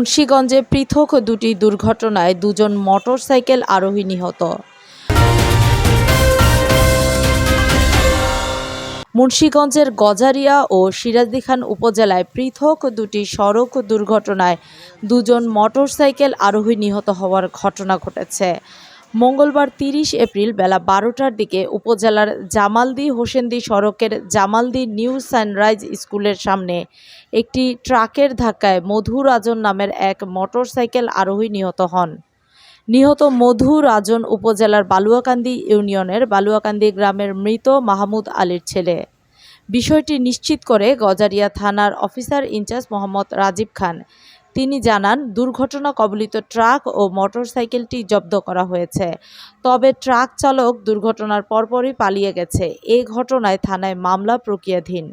মুন্সীগঞ্জে পৃথক দুটি দুর্ঘটনায় দুজন মোটরসাইকেল আরোহী নিহত। মুন্সীগঞ্জের গজারিয়া ও সিরাজদিখান উপজেলায় পৃথক দুটি সড়ক দুর্ঘটনায় দুজন মোটরসাইকেল আরোহী নিহত হওয়ার ঘটনা ঘটেছে। মঙ্গলবার তিরিশ এপ্রিল বেলা বারোটার দিকে উপজেলার জামালদি হোসেন্দি সড়কের জামালদি নিউ সানরাইজ স্কুলের সামনে একটি ট্রাকের ধাক্কায় মধু রাজন নামের এক মোটরসাইকেল আরোহী নিহত হন। নিহত মধু রাজন উপজেলার বালুয়াকান্দি ইউনিয়নের বালুয়াকান্দি গ্রামের মৃত মাহমুদ আলীর ছেলে। বিষয়টি নিশ্চিত করে গজারিয়া থানার officer in charge Mohammad Rajib Khan তিনি জানান, দুর্ঘটনা কবলিত ট্রাক ও মোটরসাইকেলটি জব্দ করা হয়েছে। তবে ট্রাক চালক দুর্ঘটনার পরপরই পালিয়ে গেছে। এ ঘটনায় থানায় মামলা প্রক্রিয়াধীন।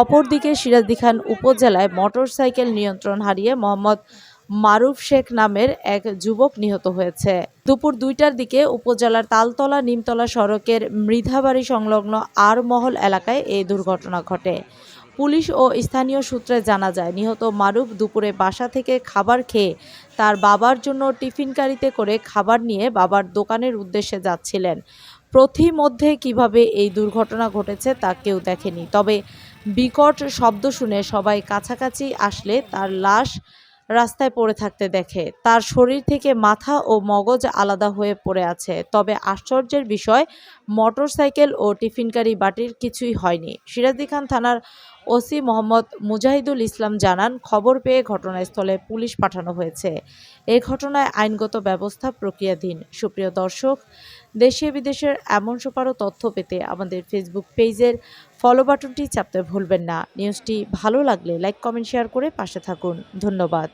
অপরদিকে সিরাজদিখান উপজেলায় মোটরসাইকেল নিয়ন্ত্রণ হারিয়ে মোহাম্মদ মারুফ শেখ নামের এক যুবক নিহত হয়েছে। দুপুর দুইটার দিকে উপজেলার তালতলা নিমতলা সড়কের মৃধাবাড়ি সংলগ্ন আর মহল এলাকায় এই দুর্ঘটনা ঘটে। পুলিশ ও স্থানীয় সূত্রে জানা যায়, নিহত মারুফ দুপুরে বাসা থেকে খাবার খেয়ে তার বাবার জন্য টিফিন গাড়িতে করে খাবার নিয়ে বাবার দোকানের উদ্দেশ্যে যাচ্ছিলেন। প্রতিমধ্যে কীভাবে এই দুর্ঘটনা ঘটেছে তা কেউ দেখেনি, তবে বিকট শব্দ শুনে সবাই কাছাকাছি আসলে তার লাশ রাস্তায় পড়ে থাকতে দেখে। তার শরীর থেকে মাথা ও মগজ আলাদা হয়ে পড়ে আছে, তবে আশ্চর্যের বিষয়, মোটরসাইকেল ও টিফিনকারী বাটির কিছুই হয়নি। সিরাজদি খান থানার ওসি মোহাম্মদ মুজাহিদুল ইসলাম জানান, খবর পেয়ে ঘটনাস্থলে পুলিশ পাঠানো হয়েছে। এ ঘটনায় আইনগত ব্যবস্থা প্রক্রিয়াধীন। সুপ্রিয় দর্শক, দেশে বিদেশের এমন সুপারও তথ্য পেতে আমাদের ফেসবুক পেজের ফলো বাটনটি চাপতে ভুলবেন না। নিউজটি ভালো লাগলে লাইক কমেন্ট শেয়ার করে পাশে থাকুন। ধন্যবাদ।